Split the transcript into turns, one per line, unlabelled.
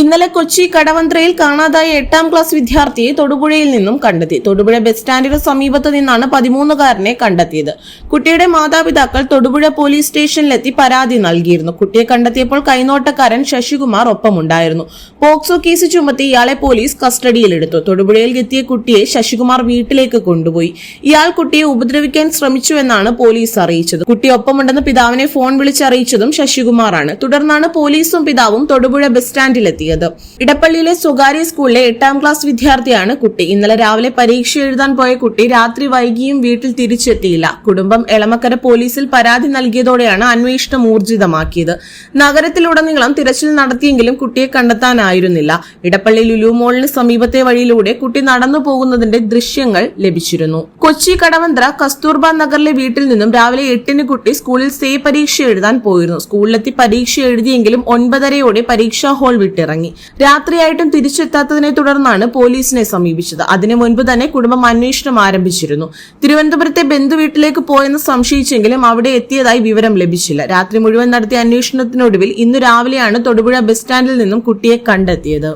ഇന്നലെ കൊച്ചി കടവന്ത്രയിൽ കാണാതായ എട്ടാം ക്ലാസ് വിദ്യാർത്ഥിയെ തൊടുപുഴയിൽ നിന്നും കണ്ടെത്തി. തൊടുപുഴ ബസ് സ്റ്റാൻഡിന് സമീപത്ത് നിന്നാണ് പതിമൂന്നുകാരനെ കണ്ടെത്തിയത്. കുട്ടിയുടെ മാതാപിതാക്കൾ തൊടുപുഴ പോലീസ് സ്റ്റേഷനിലെത്തി പരാതി നൽകിയിരുന്നു. കുട്ടിയെ കണ്ടെത്തിയപ്പോൾ കൈനോട്ടക്കാരൻ ശശികുമാർ ഒപ്പമുണ്ടായിരുന്നു. പോക്സോ കേസ് ചുമത്തി ഇയാളെ പോലീസ് കസ്റ്റഡിയിലെടുത്തു. തൊടുപുഴയിൽ എത്തിയ കുട്ടിയെ ശശികുമാർ വീട്ടിലേക്ക് കൊണ്ടുപോയി. ഇയാൾ കുട്ടിയെ ഉപദ്രവിക്കാൻ ശ്രമിച്ചുവെന്നാണ് പോലീസ് അറിയിച്ചത്. കുട്ടി ഒപ്പമുണ്ടെന്ന് പിതാവിനെ ഫോൺ വിളിച്ചറിയിച്ചതും ശശികുമാറാണ്. തുടർന്നാണ് പോലീസും പിതാവും തൊടുപുഴ ബസ് സ്റ്റാൻഡിലെത്തിയത് ഇടപ്പള്ളിയിലെ സ്വകാര്യ സ്കൂളിലെ എട്ടാം ക്ലാസ് വിദ്യാർത്ഥിയാണ് കുട്ടി. ഇന്നലെ രാവിലെ പരീക്ഷ എഴുതാൻ പോയ കുട്ടി രാത്രി വൈകിയും വീട്ടിൽ തിരിച്ചെത്തിയില്ല. കുടുംബം എളമക്കര പോലീസിൽ പരാതി നൽകിയതോടെയാണ് അന്വേഷണം ഊർജിതമാക്കിയത്. നഗരത്തിലുടനീളം തിരച്ചിൽ നടത്തിയെങ്കിലും കുട്ടിയെ കണ്ടെത്താനായിരുന്നില്ല. ഇടപ്പള്ളി ലുലു മോളിന് സമീപത്തെ വഴിയിലൂടെ കുട്ടി നടന്നു പോകുന്നതിന്റെ ദൃശ്യങ്ങൾ ലഭിച്ചിരുന്നു. കൊച്ചി കടവന്ത്ര കസ്തൂർബ നഗറിലെ വീട്ടിൽ നിന്നും രാവിലെ എട്ടിന് കുട്ടി സ്കൂളിൽ സേ പരീക്ഷ എഴുതാൻ പോയിരുന്നു. സ്കൂളിലെത്തി പരീക്ഷ എഴുതിയെങ്കിലും ഒൻപതരയോടെ പരീക്ഷാ ഹാൾ വിട്ടിറങ്ങി. രാത്രിയായിട്ടും തിരിച്ചെത്താത്തതിനെ തുടർന്നാണ് പോലീസിനെ സമീപിച്ചത്. അതിനു മുൻപ് തന്നെ കുടുംബം അന്വേഷണം ആരംഭിച്ചിരുന്നു. തിരുവനന്തപുരത്തെ ബന്ധുവീട്ടിലേക്ക് പോയെന്ന് സംശയിച്ചെങ്കിലും അവിടെ എത്തിയതായി വിവരം ലഭിച്ചില്ല. രാത്രി മുഴുവൻ നടത്തിയ അന്വേഷണത്തിനൊടുവിൽ ഇന്നു രാവിലെയാണ് തൊടുപുഴ ബസ് സ്റ്റാൻഡിൽ നിന്നും കുട്ടിയെ കണ്ടെത്തിയത്.